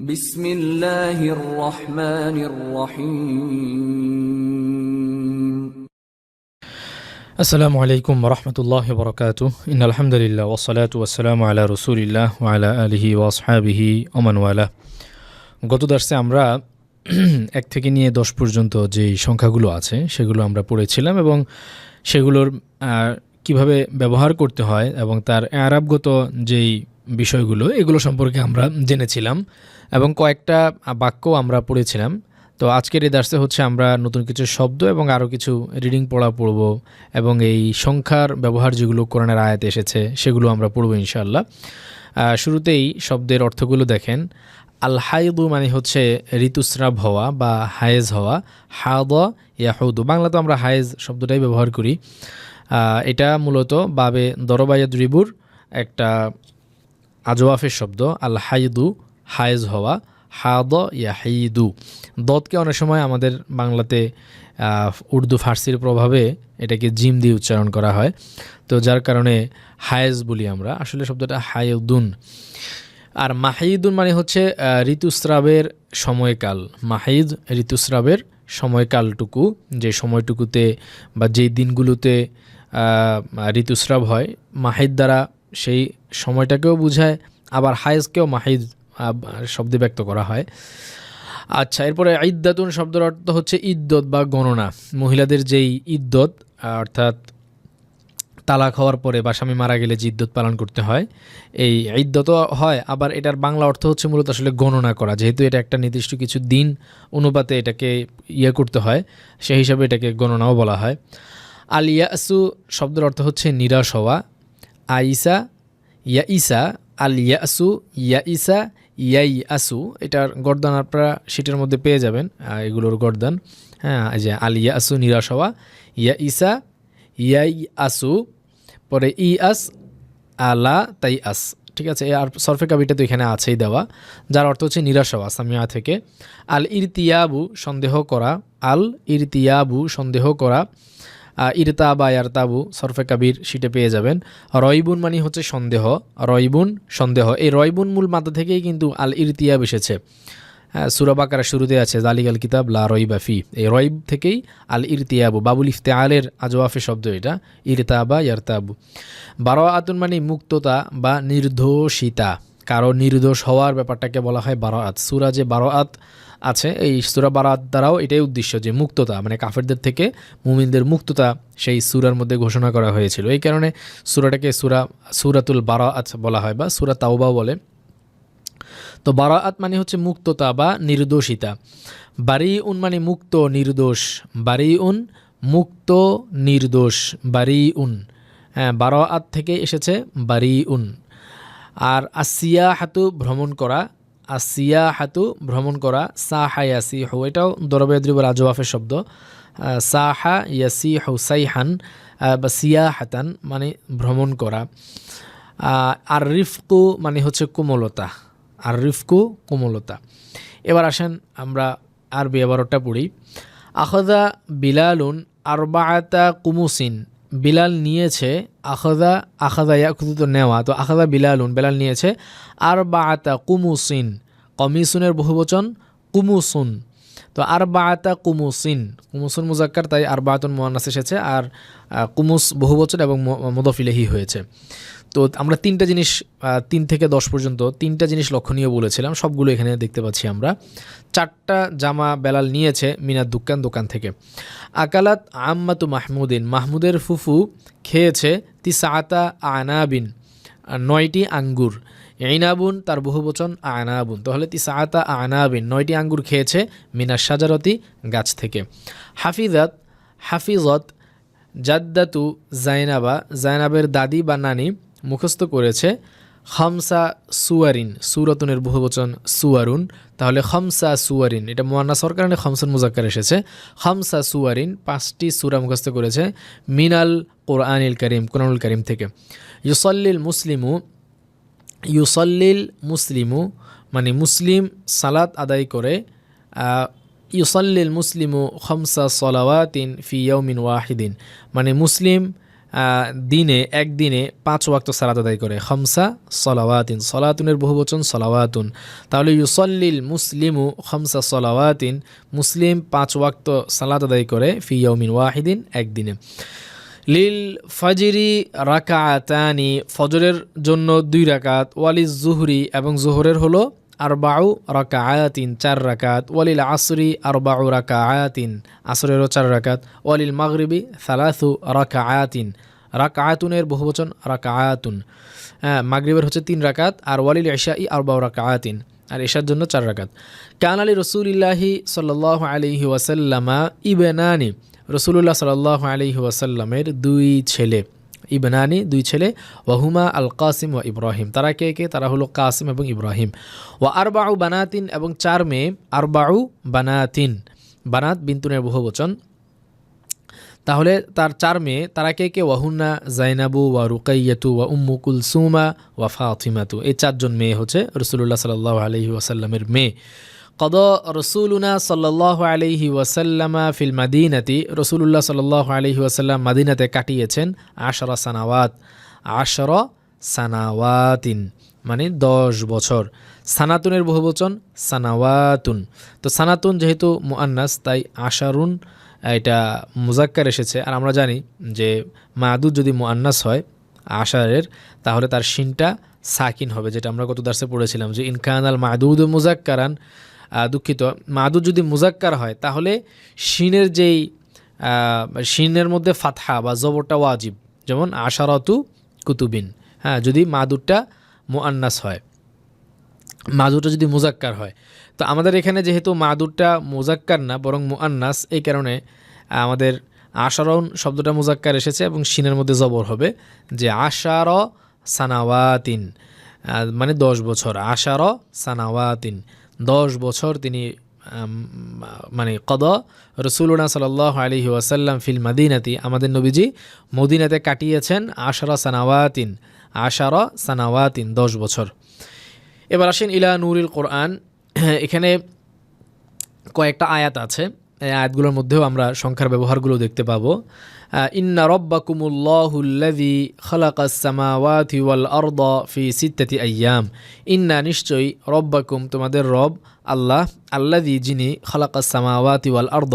বিসমিল্লাহির রহমানির রহিম। আসসালামু আলাইকুম রহমতুল্লাহ বরকাত ইন আলহামদুলিল্লাহ ওসলাত ওয়াসালাম আলা রসুলিল্লাহ আলা আলহি ওয়াসহাবিহি ওমানওয়ালা গত দার্সে আমরা এক থেকে নিয়ে দশ পর্যন্ত যে সংখ্যাগুলো আছে, সেগুলো আমরা পড়েছিলাম এবং সেগুলোর কীভাবে ব্যবহার করতে হয় এবং তার অ্যারাবগত যেই বিষয়গুলো, এগুলো সম্পর্কে আমরা জেনেছিলাম এবং কয়েকটা বাক্য আমরা পড়েছিলাম। তো আজকের এই দার্সে হচ্ছে আমরা নতুন কিছু শব্দ এবং আরও কিছু রিডিং পড়া পড়ব এবং এই সংখ্যার ব্যবহার যেগুলো কোরআনের আয়াতে এসেছে, সেগুলো আমরা পড়ব ইনশাল্লাহ শুরুতেই শব্দের অর্থগুলো দেখেন। আল হাইদু মানে হচ্ছে ঋতুস্রাব হওয়া বা হায়েজ হওয়া। হাদ ইয়াহুদু বাংলা তো আমরা হায়েজ শব্দটাই ব্যবহার করি। এটা মূলত বাবে দরবায়া দ্রিবুর একটা আজওয়াফের শব্দ আল হাইদু হায়েজ হওয়া, হাদ, ইয়াহিদু। দতকে অনেক সময় আমাদের বাংলাতে উর্দু ফার্সির প্রভাবে এটাকে জিম দিয়ে উচ্চারণ করা হয়। তো যার কারণে হায়েজ বলি আমরা। আসলে শব্দটা হায়দুন। আর মাহিদুন মানে হচ্ছে ঋতুস্রাবের সময়কাল। মাহিদ ঋতুস্রাবের সময়কালটুকু, যে সময়টুকুতে বা যেই দিনগুলোতে ঋতুস্রাব হয়, মাহিদ দ্বারা সেই সময়টাকেও বোঝায়, আবার হায়েজকেও মাহিদ শব্দে ব্যক্ত করা হয়। আচ্ছা এরপরে ইদ্দাতুন শব্দের অর্থ হচ্ছে ইদ্যত বা গণনা। মহিলাদের যেই ইদ্যত অর্থাৎ তালাক হওয়ার পরে বা স্বামী মারা গেলে যে ইদ্যত পালন করতে হয়, এই ইদ্যত হয়, আবার এটার বাংলা অর্থ হচ্ছে মূলত আসলে গণনা করা। যেহেতু এটা একটা নির্দিষ্ট কিছু দিন, অনুপাতে এটাকে ইয়ে করতে হয়, সেই হিসাবে এটাকে গণনাও বলা হয়। আল ইয়াসু শব্দের অর্থ হচ্ছে নিরাশ হওয়া আইসা ইয়া ইসা আল ইয়াসু ইয়া ইসা ইয়াই আসু এটার গর্দান আপনারা সিটের মধ্যে পেয়ে যাবেন এগুলোর গর্দান। হ্যাঁ যে আল ইয়া আসু নিরাশ হওয়া ইয়া ইসা ইয়াই আসু পরে ই আস আলা তাই আস ঠিক আছে? আর সরফে কাবিটা তো এখানে আছেই দেওয়া, যার অর্থ হচ্ছে নিরাশ হওয়া, সামিয়া থেকে। আল ইরতিয়াবু সন্দেহ করা আল ইরতিয়াবু সন্দেহ করা ইরতা বা ইয়ারতাবু, সরফে কাবির সিটে পেয়ে যাবেন। রয়বুন মানে হচ্ছে সন্দেহ। রয়বুন, সন্দেহ। এই রয়বুন মূল মাথা থেকেই কিন্তু আল ইরতিয়াব এসেছে সুরাবাকার শুরুতে আছে জালিগাল কিতাব লা রইবাফি এই রইব থেকেই আল ইরতিয়াবু বাবুল ইফতেআলের আজওয়াফে শব্দ এটা ইরতাবা ইয়ারতাবু। বারো আতুন মানে মুক্ততা বা নির্দোষিতা কারও নির্দোষ হওয়ার ব্যাপারটাকে বলা হয় বারো আত সুরা যে বারো আত আছে, এই সুরা বারাত দ্বারাও এটাই উদ্দেশ্য যে মুক্ততা মানে কাফেরদের থেকে মুমিনদের মুক্ততা সেই সুরার মধ্যে ঘোষণা করা হয়েছিল। এই কারণে সুরাটাকে সুরা, সুরাতুল বারাত বলা হয় বা সুরা তাওবা বলে। তো বারাআত মানে হচ্ছে মুক্ততা বা নির্দোষিতা। বারি উন মানে মুক্ত নির্দোষ বারি উন মুক্ত নির্দোষ বারি উন হ্যাঁ বারাআত থেকে এসেছে বারি উন আর আসিয়া হাতু ভ্রমণ করা আসিয়া হাতু ভ্রমণ করা, সাহা ইয়াসি হু এটাও দরবেদ্রিবর আজওয়াফের শব্দ। সাহা ইয়াসি হু সাইহান বা সিয়া হাতান মানে ভ্রমণ করা। আর রিফকু মানে হচ্ছে কোমলতা। আর রিফকু কোমলতা। এবার আসেন আমরা আরবি এবারটা পড়ি। আখদা বিলালুন আরবাআতা কুমুসিন বিলাল নিয়েছে আখদা আখদা ইয়াকুতু তো নেওয়া, তো আখাদা বিলালুন, বিলাল নিয়েছে আর বা আতা কুমুসিন, কমিসুনের বহুবচন কুমুসুন, তো আর বা আতা কুমুসিন, কুমুসুন মুজাক্কার, তাই আর বা বাআতুন মোয়ান্নাস এসেছে, আর কুমুস বহুবচন এবং মদফিলেহি হয়েছে। তো আমরা তিনটা জিনিস তিন থেকে দশ পর্যন্ত তিনটা জিনিস লক্ষণীয় বলেছিলাম, সবগুলো এখানে দেখতে পাচ্ছি আমরা। চারটা জামা বেলাল নিয়েছে মিনার দোকান দোকান থেকে। আকালাত আম্মাতু মাহমুদিন, মাহমুদের ফুফু খেয়েছে তিসাতা আনাবিন নয়টি আঙ্গুর। ইনাবুন, তার বহুবচন আনাবুন। তাহলে তিসাতা আনাবিন, নয়টি আঙ্গুর খেয়েছে মিনার সাজারতি গাছ থেকে। হাফিজাত, হাফিজত জাদ্দাতু জাইনাবা, জাইনাবের দাদি বা নানি মুখস্থ করেছে খামসা সুয়ারিন, সুরাতুনের বহুবচন সুয়ারুন। তাহলে খামসা সুয়ারিন, এটা মোয়ান্না সরকারের খামসুন মুজাক্কার এসেছে। খামসা সুয়ারিন পাঁচটি সুরা মুখস্থ করেছে মিনাল কোরআনিল করিম, কোরআনুল করিম থেকে। ইউসল্লিল মুসলিমু ইউসল্লিল মুসলিমু মানে মুসলিম সালাত আদায় করে ইউসল্লিল মুসলিমু খমসা সলাওয়াতিন ফি ইয়াউমিন ওয়াহিদিন। মানে মুসলিম দিনে, একদিনে পাঁচ ওয়াক্ত সালাত আদায় করে। খমসা সলাওয়াতিন, সলাতুনের বহুবচন সলাওয়াতুন। তাহলে ইউসল্লিল মুসলিমু খমসা সলাওয়াতিন, মুসলিম পাঁচ ওয়াক্ত সালাত আদায় করে ফি ইয়ৌমিন ওয়াহিদিন, একদিনে। লিল ফজরি রাকাতানি ফজরের জন্য দুই রাকাত, ওয়ালিজ জুহরি এবং জোহরের হলো আরবাউ রাকায়াতিন চার রাকাত, ওয়ালিল আসরি আরবাউ রাকায়াতিন আসরেরও চার রাকাত, ওয়ালিল মাগরিবি সালাসু রাকায়াতিন রাকায়াতুনের বহুবচন রাকায়াতুন হ্যাঁ মাগরিবের হচ্ছে তিন রাকাত আর ওয়ালিল ইশাই আরবাউ রাকায়াতিন আর এশার জন্য চার রাকাত। কান আলী রসুলিল্লাহি সাল্লাহ আলহি ওয়াসাল্লামা ইবেনানি রসুল্লাহ সাল্লাহ আলহি ওয়াসাল্লামের দুই ছেলে। ইবনানি, দুই ছেলে, ওয়াহুমা আল কাসিম ও ইব্রাহিম। তারা কে কে? তারা হলো কাসিম এবং ইব্রাহিম। ও আরবাউ বানাতিন এবং চার মেয়ে, আরবাউ বানাতিন। বানাত বিন্তুনের বহু বচন। তাহলে তার চার মেয়ে, তারা কে কে? ওয়াহুন্না, জাইনাবু, ওয়া রুকাইয়াতু, ওয়া উম্মু কুলসুমা, ওয়া ফাতিমাতু। এই চারজন মেয়ে হচ্ছে রসুল্লাহ সাল্লাহ আলহি ওয়াসাল্লামের মেয়ে। কদ রসুলুনা সাল্লাহ আলহি ওয়াসাল্লামা ফিল মাদিনাতি রসুল্লাহ সাল্লাহ আলহি ওয়াসাল্লাম মাদিনাতে কাটিয়েছেন আশরা সানাওয়াত। আশর সানাওয়াতিন মানে দশ বছর। সানাতুনের বহুবচন সানাওয়াতুন। তো সানাতুন যেহেতু মুআন্নাস, তাই আশারুন, এটা মুজাক্কার এসেছে। আর আমরা জানি যে মাদুদ যদি মুআন্নাস হয়, আশারের, তাহলে তার শিনটা সাকিন হবে, যেটা আমরা গত দার্সে পড়েছিলাম যে ইনকান আল মাদুদ মুজাক্কারান দুঃখিত। মাদুদ যদি মুজাক্কার হয়, তাহলে শিনের যেই শিনের মধ্যে ফাতহা বা জবরটা ওয়াজিব। যেমন আশারতু কুতুবিন। হ্যাঁ যদি মাদুরটা মুআন্নাস হয়, মাদুরটা যদি মুজাক্কার হয়। তো আমাদের এখানে যেহেতু মাদুরটা মুজাক্কার না, বরং মুআন্নাস, এই কারণে আমাদের আশারন শব্দটা মুজাক্কার এসেছে এবং শিনের মধ্যে জবর হবে যে আশার সানাওয়াতিন। মানে দশ বছর। আশার সানাওয়াতিন। দশ বছর তিনি মানে কদ, রসুলনা সাল আলি ওয়াসাল্লাম ফিল মাদিনাতি, আমাদের নবীজি মদিনাতে কাটিয়েছেন আশারা সানাওয়াতিন আশারা সানাওয়াতিন দশ বছর। এবার আসেন ইলা নুরুল কোরআন। এখানে কয়েকটা আয়াত আছে। আয়াতগুলোর মধ্যেও আমরা সংখ্যার ব্যবহারগুলো দেখতে পাবো। ইন্না রব্বাকুমুল্লাহুল্লাযী খালাকাস সামাওয়াতি ওয়াল ফি সিত্তাতি আয়াম। ইন্না নিশ্চয়ই রব্বাকুম তোমাদের রব আল্লাহ আল্লাদি যিনি খালাকাস সামাওয়াতি ওয়াল আরদ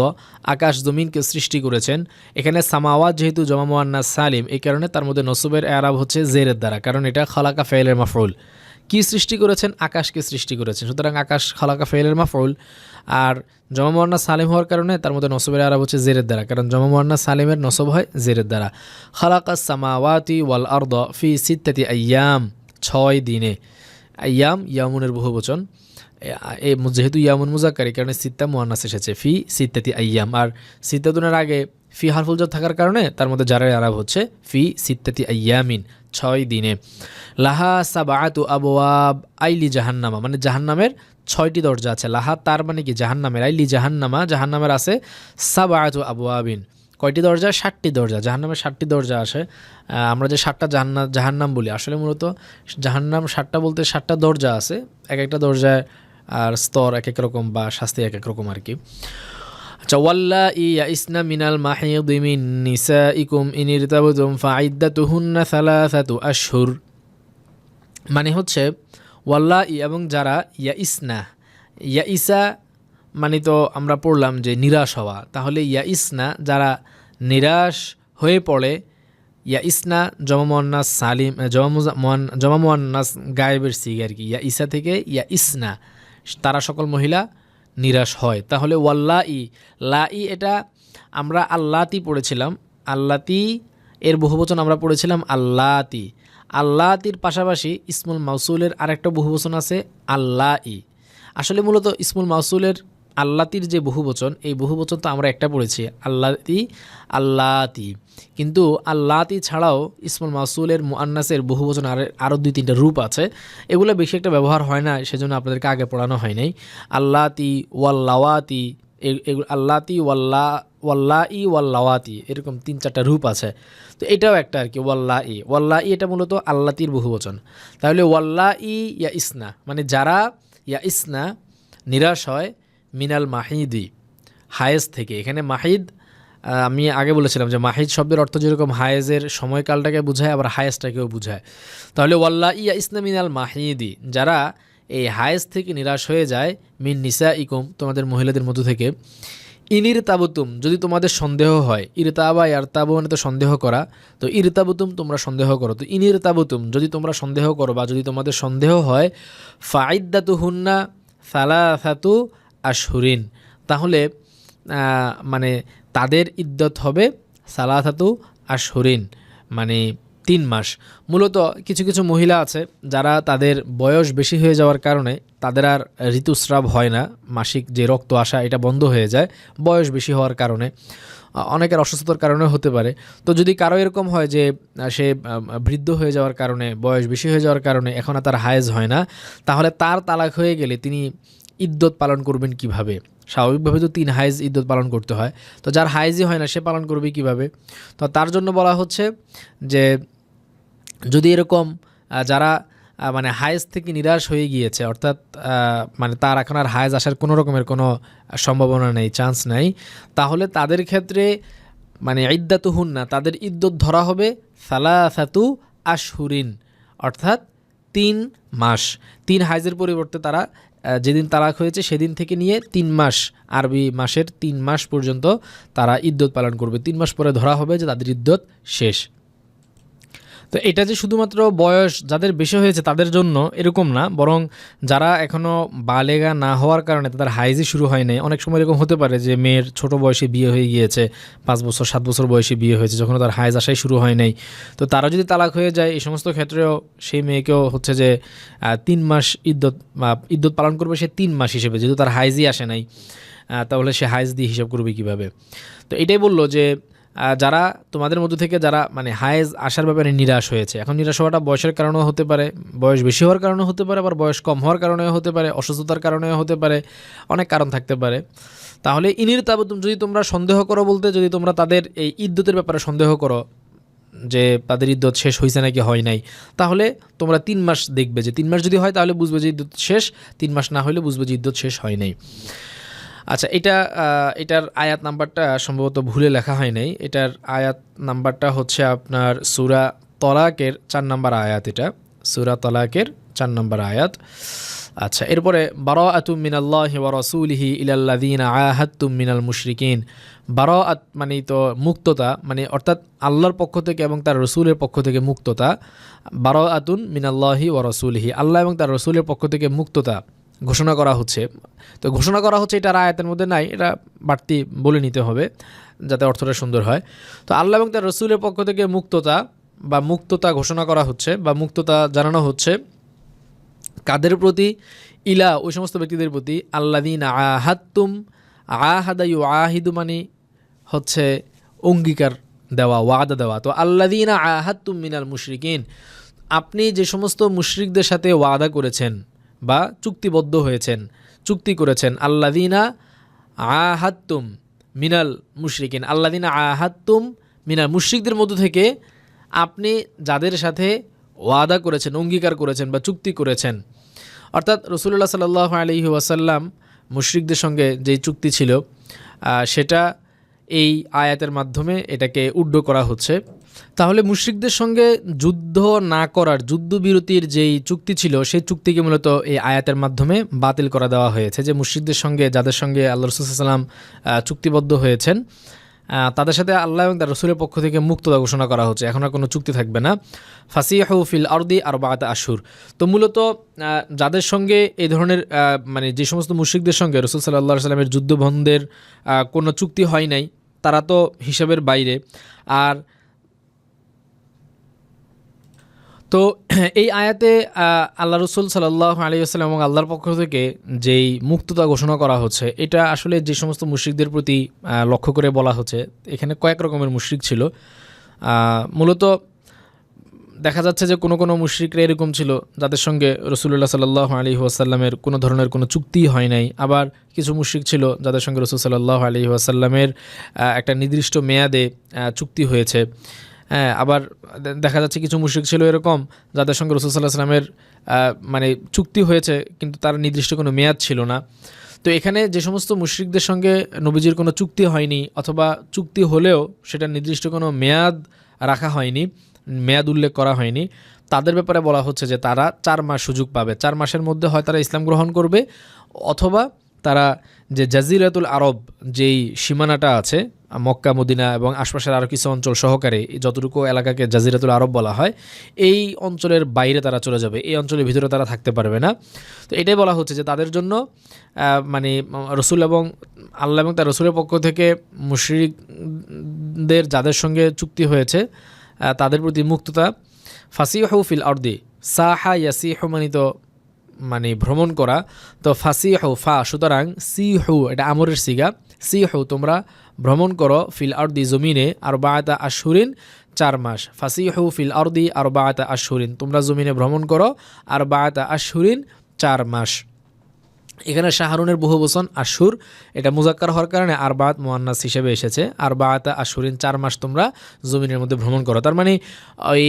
আকাশ জমিনকে সৃষ্টি করেছেন। এখানে সামাওয়াত যেহেতু জমা মোয়ান্না সালিম, এই কারণে তার মধ্যে নসবের এরাব হচ্ছে জেরের দ্বারা, কারণ এটা খালাকা ফেলের মাফরুল কি সৃষ্টি করেছেন? আকাশকে সৃষ্টি করেছেন। সুতরাং আকাশ খালাকা ফেলের মাফরুল আর জমা মোয়ান্না সালিম হওয়ার কারণে তার মধ্যে নসবের আরব হচ্ছে জেরের দ্বারা। কারণ জমা মোয়ান্না সালিমের নসব হয় জেরের দ্বারা। খালাকা সামাওয়াতি ওয়াল আরদ ফি সিত্তাতি আয়াম, ছয় দিনে। আয়াম, ইয়ামুনের বহু বচন। যেহেতু ইয়ামুন মুজাক্কার, কারণে সিত্তা মোয়ান্নাস এসেছে। ফি সিত্তাতি আয়াম। আর সিত্তাতুনের আগে ফি হারফুলজার থাকার কারণে, তার মধ্যে জারের আরব হচ্ছে ফি সিত্তাতি আয়ামিন, ছয় দিনে। লাহা সাবাআতু আবওয়াব আইলি জাহান্নামা মানে জাহান্নামের ছয়টি দরজা আছে। লাহা তার মানে কি? জাহান্নামের আইলি জাহান্নামা, জাহান্নামের আছে সাবাআতু আবওয়াবিন। কয়টি দরজা? ষাটটি দরজা। জাহান্নামের ষাটটি দরজা আসে আমরা যে ষাটটা জাহান্না, জাহান্নাম বলি, আসলে মূলত জাহান্নাম ষাটটা বলতে ষাটটা দরজা আছে। এক একটা দরজায় আর স্তর এক এক রকম বা শাস্তি এক এক রকম আর কি। আচ্ছা ওয়াল্লা ইয়া ইসনা মিনাল মাহিদ মিন নিসাইকুম ইন ইরতাবতুম ফাইদ্দাতুহুন্না সালাসাতু আশহুর। মানে হচ্ছে ওয়াল্লা ই এবং যারা ইয়া ইসনা, ইয়া ইসা মানে তো আমরা পড়লাম যে নিরাশ হওয়া। তাহলে ইয়া ইসনা যারা নিরাশ হয়ে পড়ে, ইয়া ইসনা জমামুয়ান্নাস সালিম জমামুয়ান্নাস গায়েবের সিগ আর কি। ইয়া ইসা থেকে ইয়া ইসনা, তারা সকল মহিলা নিরাশ হয়। তাহলে ওয়াল্লা ই লা ই এটা আমরা আল্লাতি পড়েছিলাম। আল্লাতি, এর বহুবচন আমরা পড়েছিলাম আল্লাতি। আল্লাতির পাশাপাশি ইসমুল মাউসুলের আরেকটা বহুবচন আছে আল্লা ই আসলে মূলত ইসমুল মাউসুলের আল্লাতির যে বহুবচন, এই বহুবচন তো আমরা একটা পড়েছি, আল্লাতি আল্লাতি। কিন্তু আল্লাতি ছাড়াও ইসমুল মাসুলের মুআন্নাসের বহুবচন আর আরও দুই তিনটা রূপ আছে। এগুলো বেশি একটা ব্যবহার হয় না, সেজন্য আপনাদেরকে আগে পড়ানো হয় নাই। আল্লাতি ওয়াল্লাওয়াতি আল্লাতি ওয়াল্লা ওয়াল্লা ই ওয়াল্লাওয়াতি এরকম তিন চারটা রূপ আছে। তো এটাও একটা আর কি ওয়াল্লা ই ওয়াল্লা ই এটা মূলত আল্লাতির বহুবচন তাহলে ওয়াল্লা ই ইয়া ইসনা মানে যারা ইয়া ইসনা নিরাশ হয়, মিনাল মাহিদি, হায়েস থেকে। এখানে মাহিদ আমি আগে বলেছিলাম যে মাহিদ শব্দের অর্থ যেরকম হায়েজের সময়কালটাকে বোঝায়, আবার হায়েজটাকেও বোঝায়। তাহলে ওয়াল্লা ইয়া ইসলামিন আল মাহিদি, যারা এই হায়েজ থেকে নিরাশ হয়ে যায়, মিন নিসা ইকুম তোমাদের মহিলাদের মধ্য থেকে ইনির তাবুতুম যদি তোমাদের সন্দেহ হয়, ইরতাবা ইয়ার তাবু মানে তো সন্দেহ করা, তো ইরতাবুতুম তোমরা সন্দেহ করো। তো ইনির তাবুতুম যদি তোমরা সন্দেহ করো বা যদি তোমাদের সন্দেহ হয় ফাইদ্দাতু হুন্না সালাসাতু আশহুরিন, তাহলে মানে তাদের ইদ্যত হবে সালাসাতু আশহুরিন মানে তিন মাস। মূলত কিছু কিছু মহিলা আছে যারা তাদের বয়স বেশি হয়ে যাওয়ার কারণে তাদের আর ঋতুস্রাব হয় না, মাসিক যে রক্ত আসা এটা বন্ধ হয়ে যায় বয়স বেশি হওয়ার কারণে। অনেকের অসুস্থতার কারণে হতে পারে। তো যদি কারও এরকম হয় যে সে বৃদ্ধ হয়ে যাওয়ার কারণে, বয়স বেশি হয়ে যাওয়ার কারণে এখন আর তার হায়েজ হয় না, তাহলে তার তালাক হয়ে গেলে তিনি ইদ্যত পালন করবেন কীভাবে? স্বাভাবিকভাবে তো তিন হাইজ ইদ্যত পালন করতে হয়। তো যার হাইজই হয় না, সে পালন করবে কীভাবে? তো তার জন্য বলা হচ্ছে যে, যদি এরকম যারা মানে হায়েজ থেকে নিরাশ হয়ে গিয়েছে, অর্থাৎ মানে তার এখন আর হায়েজ আসার কোনো রকমের কোনো সম্ভাবনা নেই চান্স নেই, তাহলে তাদের ক্ষেত্রে মানে ইদ্দাতু হুন্না তাদের ইদ্যত ধরা হবে সালাসাতু আশহুরিন, অর্থাৎ তিন মাস। তিন হাইজের পরিবর্তে তারা যেদিন তালাক হয়েছে সেদিন থেকে নিয়ে তিন মাস, আরবি মাসের তিন মাস পর্যন্ত তারা ইদ্যত পালন করবে। তিন মাস পরে ধরা হবে যে তাদের ইদ্যত শেষ। তো এটা যে শুধুমাত্র বয়স যাদের বেশি হয়েছে তাদের জন্য এরকম না, বরং যারা এখনও বালেগা না হওয়ার কারণে তাদের হাইজই শুরু হয় নাই অনেক সময় এরকম হতে পারে যে মেয়ের ছোট বয়সে বিয়ে হয়ে গিয়েছে, পাঁচ বছর, সাত বছর বয়সে বিয়ে হয়েছে যখন তার হাইজ আসাই শুরু হয় নাই। তো তারা যদি তালাক হয়ে যায় এই সমস্ত ক্ষেত্রেও সেই মেয়েকেও হচ্ছে যে তিন মাস ইদ্যত ইদ্যত পালন করবে সে তিন মাস হিসেবে, যেহেতু তার হাইজই আসে নাই তাহলে সে হাইজ দিয়ে হিসাব করবে কীভাবে? তো এটাই বলল যে যারা তোমাদের মধ্য থেকে যারা মানে হায়েজ আসার ব্যাপারে নিরাশ হয়েছে। এখন নিরাশ হওয়াটা বয়সের কারণেও হতে পারে, বয়স বেশি হওয়ার কারণেও হতে পারে, আবার বয়স কম হওয়ার কারণেও হতে পারে, অসুস্থতার কারণেও হতে পারে, অনেক কারণ থাকতে পারে। তাহলে ইনির তাবতুম যদি তোমরা সন্দেহ করো বলতে, যদি তোমরা তাদের এই ইদ্যতের ব্যাপারে সন্দেহ করো, যে তাদের ইদ্যত শেষ হয়েছে নাকি হয় নাই, তাহলে তোমরা তিন মাস দেখবে। যে তিন মাস যদি হয় তাহলে বুঝবে যে ইদ্যত শেষ, তিন মাস না হলে বুঝবে যে ইদ্যত শেষ হয় নাই। আচ্ছা এটা এটার আয়াত নাম্বারটা সম্ভবত ভুলে লেখা হয় নাই। এটার আয়াত নাম্বারটা হচ্ছে আপনার সুরা তলাকের চার নাম্বার আয়াত এটা। সুরা তলাকের চার নাম্বার আয়াত। আচ্ছা এরপরে বারো আতুম মিনাল্লাহি রাসূলিহি ইলাল্লাযিনা আহাদতুম মিনাল মুশরিকিন। বারো আত মানে তো মুক্ততা মানে অর্থাৎ আল্লাহর পক্ষ থেকে এবং তার রসুলের পক্ষ থেকে মুক্ততা। বারো আতুন মিনাল্লাহি ওয়া রাসূলিহি, আল্লাহ এবং তার রসুলের পক্ষ থেকে মুক্ততা। ঘোষণা করা হচ্ছে। তো ঘোষণা করা হচ্ছে এটা আয়াতের মধ্যে নাই, এটা বাড়তি বলে নিতে হবে, যাতে অর্থটা সুন্দর হয়। তো আল্লাহ এবং তার রসুলের পক্ষ থেকে মুক্ততা বা মুক্ততা ঘোষণা করা হচ্ছে বা মুক্ততা জানানো হচ্ছে কাদের প্রতি? ইলা, ওই সমস্ত ব্যক্তিদের প্রতি। আল্লাদিন আহাত্তুম আহাদায়ু আহিদু মানে হচ্ছে অঙ্গীকার দেওয়া, ওয়াদা দেওয়া। তো আল্লাদিন আহাত্তুম মিনাল মুশরিকিন, আপনি যে সমস্ত মুশরিকদের সাথে ওয়াদা করেছেন বা চুক্তিবদ্ধ হয়েছেন। চুক্তি করেছেন আল্লাদিনা আহাত্তুম মিনাল মুশরিকিন। আল্লাদিনা আহাত্তুম মিনাল মুশরিকদের মধ্য থেকে আপনি যাদের সাথে ওয়াদা করেছেন, অঙ্গীকার করেছেন বা চুক্তি করেছেন। অর্থাৎ রসুল্লাহ সাল্লাহ আলহি ওয়াসাল্লাম মুশরিকদের সঙ্গে যে চুক্তি ছিল সেটা এই আয়াতের মাধ্যমে এটাকে উড্ড করা হচ্ছে। তাহলে মুশরিকদের সঙ্গে যুদ্ধ না করার যুদ্ধবিরতির যেই চুক্তি ছিল, সেই চুক্তিকে মূলত এই আয়াতের মাধ্যমে বাতিল করা দেওয়া হয়েছে যে মুশরিকদের সঙ্গে, যাদের সঙ্গে আল্লাহ রসুলাম চুক্তিবদ্ধ হয়েছেন তাদের সাথে আল্লাহ এবং তার রসুলের পক্ষ থেকে মুক্ততা ঘোষণা করা হচ্ছে। এখন আর কোনো চুক্তি থাকবে না। ফাসিয়াহু ফিল আরদি আর বাগাত আশুর তো মূলত যাদের সঙ্গে এই ধরনের মানে যে সমস্ত মুশ্রিকদের সঙ্গে রসুল সাল্লাহ সাল্লামের যুদ্ধবন্ধের কোনো চুক্তি হয় নাই, তারা তো হিসাবের বাইরে। আর তো এই আয়াতে আল্লাহ রসুল সাল্লাহ আলিয়াস্লাম এবং আল্লাহর পক্ষ থেকে যেই মুক্ততা ঘোষণা করা হচ্ছে, এটা আসলে যে সমস্ত মুশ্রিকদের প্রতি লক্ষ্য করে বলা হচ্ছে, এখানে কয়েক রকমের মুশ্রিক ছিল। মূলত দেখা যাচ্ছে যে কোনো কোনো মুশ্রিকরা এরকম ছিল, যাদের সঙ্গে রসুল্লাহ সাল্লাহ আলী ওয়াসাল্লামের কোনো ধরনের কোনো চুক্তি হয় নাই। আবার কিছু মুশ্রিক ছিল, যাদের সঙ্গে রসুল সাল্লাহ আলী ওয়াসাল্লামের একটা নির্দিষ্ট মেয়াদে চুক্তি হয়েছে। হ্যাঁ আবার দেখা যাচ্ছে কিছু মুশ্রিক ছিল এরকম, যাদের সঙ্গে রসুল সাল্লাহ সাল্লামের মানে চুক্তি হয়েছে, কিন্তু তার নির্দিষ্ট কোনো মেয়াদ ছিল না। তো এখানে যে সমস্ত মুশরিকদের সঙ্গে নবীজির কোনো চুক্তি হয়নি, অথবা চুক্তি হলেও সেটা নির্দিষ্ট কোনো মেয়াদ রাখা হয়নি, মেয়াদ উল্লেখ করা হয়নি, তাদের ব্যাপারে বলা হচ্ছে যে তারা চার মাস সুযোগ পাবে। চার মাসের মধ্যে হয় তারা ইসলাম গ্রহণ করবে, অথবা তারা যে জাজিরাতুল আরব যেই সীমানাটা আছে মক্কা, মদিনা এবং আশপাশের আরও কিছু অঞ্চল সহকারে যতটুকু এলাকাকে জাজিরাতুল আরব বলা হয়, এই অঞ্চলের বাইরে তারা চলে যাবে। এই অঞ্চলের ভিতরে তারা থাকতে পারবে না। তো এটাই বলা হচ্ছে যে তাদের জন্য মানে রসুল এবং আল্লাহ এবং তার রসুলের পক্ষ থেকে মুশরিকদের যাদের সঙ্গে চুক্তি হয়েছে তাদের প্রতি মুক্ততা। ফাসিহু ফিল আর্দি, সাহা ইয়াসিহু মানিত মানে ভ্রমণ করা। তো ফাসিহু ফা, সুতরাং সিহু, এটা আমরের সিগা। সিহু তোমরা ভ্রমণ করো ফিল আর্দি জমিনে আর বায়তা আশুরিন চার মাস। ফাসিহু ফিল আর্দি আর বায়তা আশুরিন তোমরা জমিনে ভ্রমণ করো আর বায়তা আশুরিন চার মাস। এখানে শাহরুনের বহু বচন আশুর। এটা মুজাক্কার হওয়ার কারণে আর বাত মোয়ান্নাস হিসেবে এসেছে। আর বায়াতা আশুরিন চার মাস তোমরা জমিনের মধ্যে ভ্রমণ করো। তার মানে ওই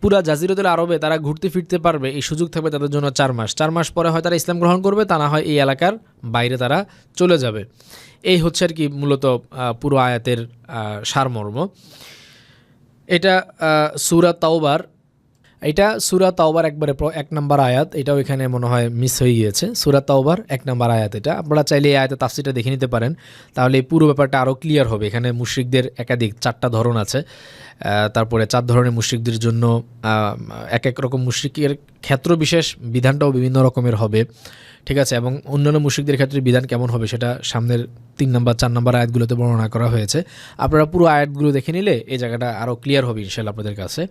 পুরা জাজিরতুল আরবে তারা ঘুরতে ফিরতে পারবে, এই সুযোগ থাকবে তাদের জন্য চার মাস। চার মাস পরে হয় তারা ইসলাম গ্রহণ করবে, তা না হয় এই এলাকার বাইরে তারা চলে যাবে। এই হচ্ছে আর কি মূলত পুরো আয়াতের সারমর্ম। এটা সুরা তাওবার এটা সুরা তাওবার একবারে এক নম্বর আয়াত, এটাও এখানে মনে হয় মিস হয়ে গিয়েছে। সুরা তাওবার এক নম্বর আয়াত এটা। আপনারা চাইলে এই আয়াতের তাফসিরটা দেখে নিতে পারেন। তাহলে এই পুরো ব্যাপারটা আরও ক্লিয়ার হবে। এখানে মুশ্রিকদের একাধিক, চারটা ধরন আছে। তারপরে চার ধরনের মুশ্রিকদের জন্য এক এক রকম মুশ্রিকের ক্ষেত্র বিশেষ, বিধানটাও বিভিন্ন রকমের হবে। ঠিক আছে? এবং অন্যান্য মুশ্রিকদের ক্ষেত্রে বিধান কেমন হবে সেটা সামনের তিন নম্বর, চার নম্বর আয়াতগুলোতে বর্ণনা করা হয়েছে। আপনারা পুরো আয়াতগুলো দেখে নিলে এই জায়গাটা আরও ক্লিয়ার হবে ইনশাল্লাহ আপনাদের কাছে।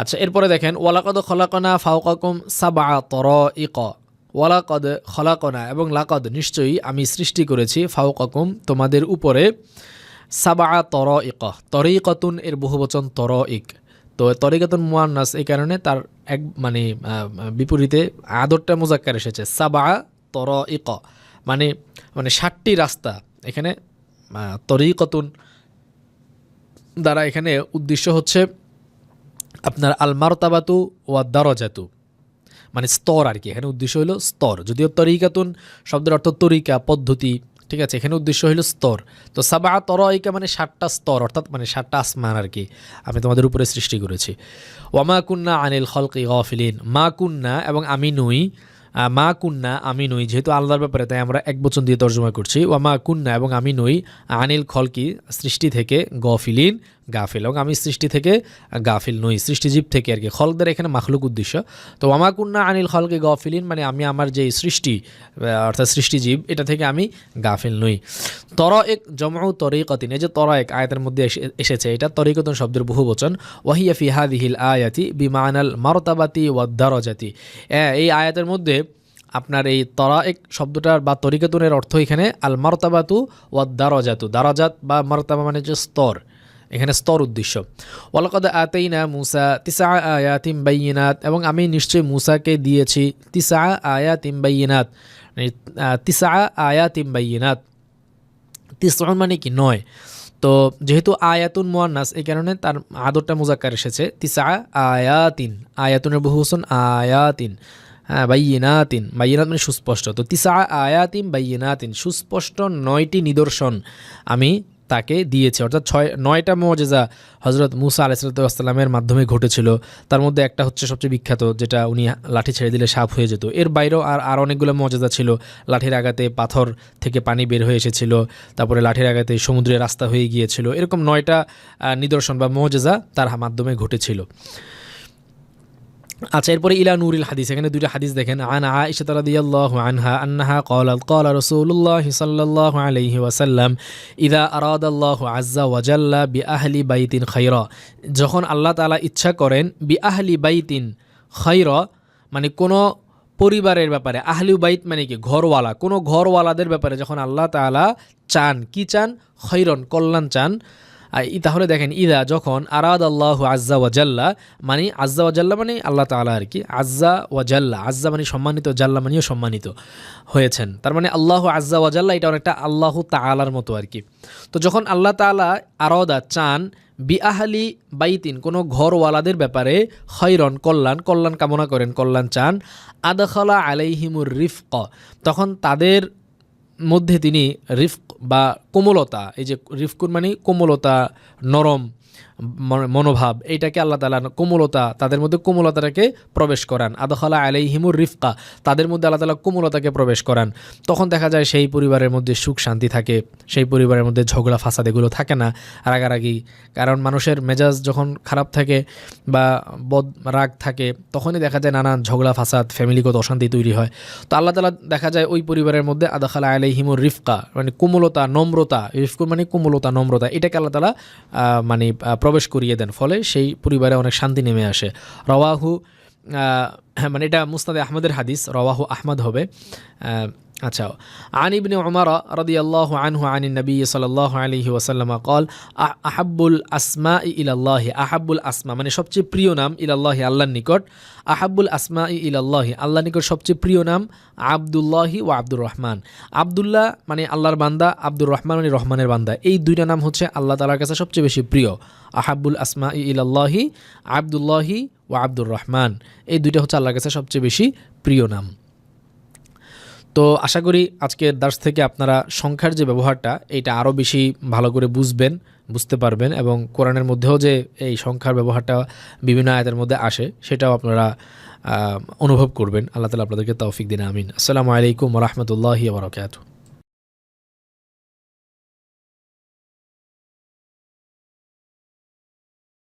আচ্ছা এরপরে দেখেন, ওয়ালাকদ খলাকনা ফাউকাকুম সাবা তর ইক ওয়ালাকদ খলাকনা এবং লাকদ, নিশ্চয়ই আমি সৃষ্টি করেছি ফাউকাকুম তোমাদের উপরে। সাবা তর ইক তরিকতুন এর বহুবচন তর ইক তো তরিকতুন মুয়ান্নাস এই কারণে তার এক মানে বিপরীতে আদরটা মুজাক্কার এসেছে। সাবা তর ইক মানে মানে ষাটটি রাস্তা এখানে তরিকতুন দ্বারা এখানে উদ্দেশ্য হচ্ছে আপনার আলমারতাবাতু ওয়া দারজাতু। মানে স্তর আর কি। এখানে উদ্দেশ্য হলো স্তর। যদিও তরিকাতুন, শব্দের অর্থ তরিকা, পদ্ধতি, ঠিক আছে? এখানে উদ্দেশ্য হলো স্তর। তো সাবা তরইকা মানে ষাটটা স্তর, অর্থাৎ মানে ষাটটা আসমান আর কি, আমি তোমাদের উপরে সৃষ্টি করেছি। ওয়ামা কুন্না আনিল খলকি গফিলিন। মা কুন্না এবং আমি নই মা কুন্না, আমি নই, যেহেতু আল্লাহর ব্যাপারে, তাই আমরা এক বচন দিয়ে তর্জমা করছি। ওয়ামা কুন্না এবং আমি নই, আনিল খলকি, সৃষ্টি থেকে গফিলিন গাফিল। এবং আমি সৃষ্টি থেকে গাফিল নই, সৃষ্টিজীব থেকে আর কি। খলকদের এখানে মাখলুক উদ্দেশ্য। তো ওয়ামা কুন্না আনিল খলকে গফিলিন মানে আমি আমার যে সৃষ্টি অর্থাৎ সৃষ্টিজীব, এটা থেকে আমি গাফিল নই। তর এক জমাউ তরিকতিন, এই যে তর এক আয়াতের মধ্যে এসে- এসেছে, এটা তরিকতন শব্দের বহু বচন। ওয়াহিয়া ফি হাদিহিল আয়াতি বিমানাল মারতাবাতি ওয়াদ্দারজাতি এই আয়াতের মধ্যে আপনার এই তরা এক শব্দটার বা তরিকাতুনের অর্থ এখানে আল মারতাবাতু ওয়াদ দারজাতু। দারাজাত বা মারতাবা মানে যে স্তর। এখানে স্তর উদ্দেশ্য। ওয়ালাকাদ আতাইনা মুসা তিসা আয়াতিম বাইয়িনাত এবং আমি নিশ্চয়ই মুসাকে দিয়েছি তিসা মানে আহ, তিসা আয়াতিম বাইয়িনাত। তিসন মানে কি? নয়। তো যেহেতু আয়াতুন মোয়ান্নাস এই কারণে তার আদরটা মুজাক্কার এসেছে। তিসা আয়াতিন আয়াতুনের বহু হোসন আয়াতিন হ্যাঁ বাইয়িনাতিন। বাইয়িনাত মানে সুস্পষ্ট। তো তিসা আয়াতিন বাইয়িনাতিন সুস্পষ্ট নয়টি নিদর্শন আমি তাকে দিয়েছে। অর্থাৎ ছয়, নয়টা মজেজা হজরত মুসা আলাইসালামের মাধ্যমে ঘটেছিল। তার মধ্যে একটা হচ্ছে সবচেয়ে বিখ্যাত, যেটা উনি লাঠি ছেড়ে দিলে সাপ হয়ে যেত। এর বাইরেও আর আর অনেকগুলো মজেজা ছিল। লাঠির আঘাতে পাথর থেকে পানি বের হয়ে এসেছিল। তারপরে লাঠির আঘাতে সমুদ্রের রাস্তা হয়ে গিয়েছিল। এরকম নয়টা নিদর্শন বা মজেজা তার মাধ্যমে ঘটেছিল। আচ্ছা এরপরে ইলা নুরিল হাদিস। এখানে দুইটা হাদিস দেখেন। আন আয়েশা রাদিয়াল্লাহু আনহা আন্নাহা ক্বালাত, ক্বালা রাসূলুল্লাহ সাল্লাল্লাহু আলাইহি ওয়াসাল্লাম, ইদা আরাদাল্লাহু আজ্জা ওয়া জাল্লা বি আহলি বাইতিন খায়রা। যখন আল্লাহ তাআলা ইচ্ছা করেন বি আহলি বাইতিন খায়রা মানে কোনো পরিবারের ব্যাপারে, আহলি বাইত মানে কি? ঘরওয়ালা। কোনো ঘরওয়ালাদের ব্যাপারে যখন আল্লাহ তাআলা চান, কি চান? খৈরন কল্যাণ চান। তাহলে দেখেন, ইদা যখন আরাদ আল্লাহ আজ্জা ওয়াজাল্লা মানে আজ্জা ওয়াজাল্লা মানে আল্লাহ তাআলা আর কি, আজ্জা ওয়াজাল্লা আজ্জা মানে সম্মানিত, জাল্লা মানেও সম্মানিত হয়েছেন। তার মানে আল্লাহ আজ্জা ওয়াজাল্লা এটা অনেকটা আল্লাহ তাআলার মতো আর কি। তো যখন আল্লাহ তাআলা আরদা চান, বিআহালি বাইতিন, কোনো ঘরওয়ালাদের ব্যাপারে খৈরন, কল্যাণ কল্যাণ কামনা করেন, কল্যাণ চান, আদখলা আলাইহিমুর রিফক, তখন তাদের মধ্যে তিনি রিফ বা কোমলতা, এই যে রিফকুর মানে কোমলতা, নরম মনোভাব, এইটাকে আল্লাহ তালা কোমলতা, তাদের মধ্যে কোমলতাটাকে প্রবেশ করান। আদখলা আলাই হিমুর রিফকা, তাদের মধ্যে আল্লাহ তালা কোমলতাকে প্রবেশ করান। তখন দেখা যায় সেই পরিবারের মধ্যে সুখ শান্তি থাকে। সেই পরিবারের মধ্যে ঝগড়া ফাসাদ এগুলো থাকে না রাগারাগি। কারণ মানুষের মেজাজ যখন খারাপ থাকে বা বদ রাগ থাকে, তখনই দেখা যায় নানান ঝগড়া ফাসাদ, ফ্যামিলিগত অশান্তি তৈরি হয়। তো আল্লাহ তালা দেখা যায় ওই পরিবারের মধ্যে আদাখালা আলাইহিমুর রিফকা মানে কোমলতা, নম্রতা রিফকুর মানে কোমলতা, নম্রতা, এটাকে আল্লাহ তালা মানে প্রবেশ করিয়ে দেন। ফলে সেই পরিবারে অনেক শান্তি নেমে আসে। রওয়াহু মানে এটা মুস্তাদে আহমদের হাদিস, রওয়াহু আহমদ হবে। আচ্ছা আন ইবনে উমার রদি আল্লাহ আনহু আন নবী সাল্লাহ আলহি ওসাল্লাম কল আহাবুল আসমা ইলাল্লাহি আহাবুল আসমা মানে সবচেয়ে প্রিয় নাম ইলাল্লাহি, আল্লাহর নিকট। আহাবুল আসমা ইলাল্লাহি আল্লাহ নিকট সবচেয়ে প্রিয় নাম আবদুল্লাহি ও আব্দুর রহমান। আবদুল্লাহ মানে আল্লাহর বান্দা, আব্দুর রহমান মানে রহমানের বান্দা। এই দুইটা নাম হচ্ছে আল্লাহ তালার কাছে সবচেয়ে বেশি প্রিয়। আহাবুল আসমা ইলাল্লাহি, আবদুল্লাহি ও আব্দুর রহমান। এই দুইটা হচ্ছে আল্লাহর কাছে সবচেয়ে বেশি প্রিয় নাম। তো আশা করি আজকের দাস থেকে আপনারা সংখ্যার যে ব্যবহারটা এটা আরও বেশি ভালো করে বুঝবেন, বুঝতে পারবেন এবং কোরআনের মধ্যেও যে এই সংখ্যার ব্যবহারটা বিভিন্ন আয়াতের মধ্যে আসে, সেটাও আপনারা অনুভব করবেন। আল্লাহ তালা আপনাদেরকে তৌফিক দিন, আমিন। আসসালামু আলাইকুম রহমতুল্লাহি বরকাত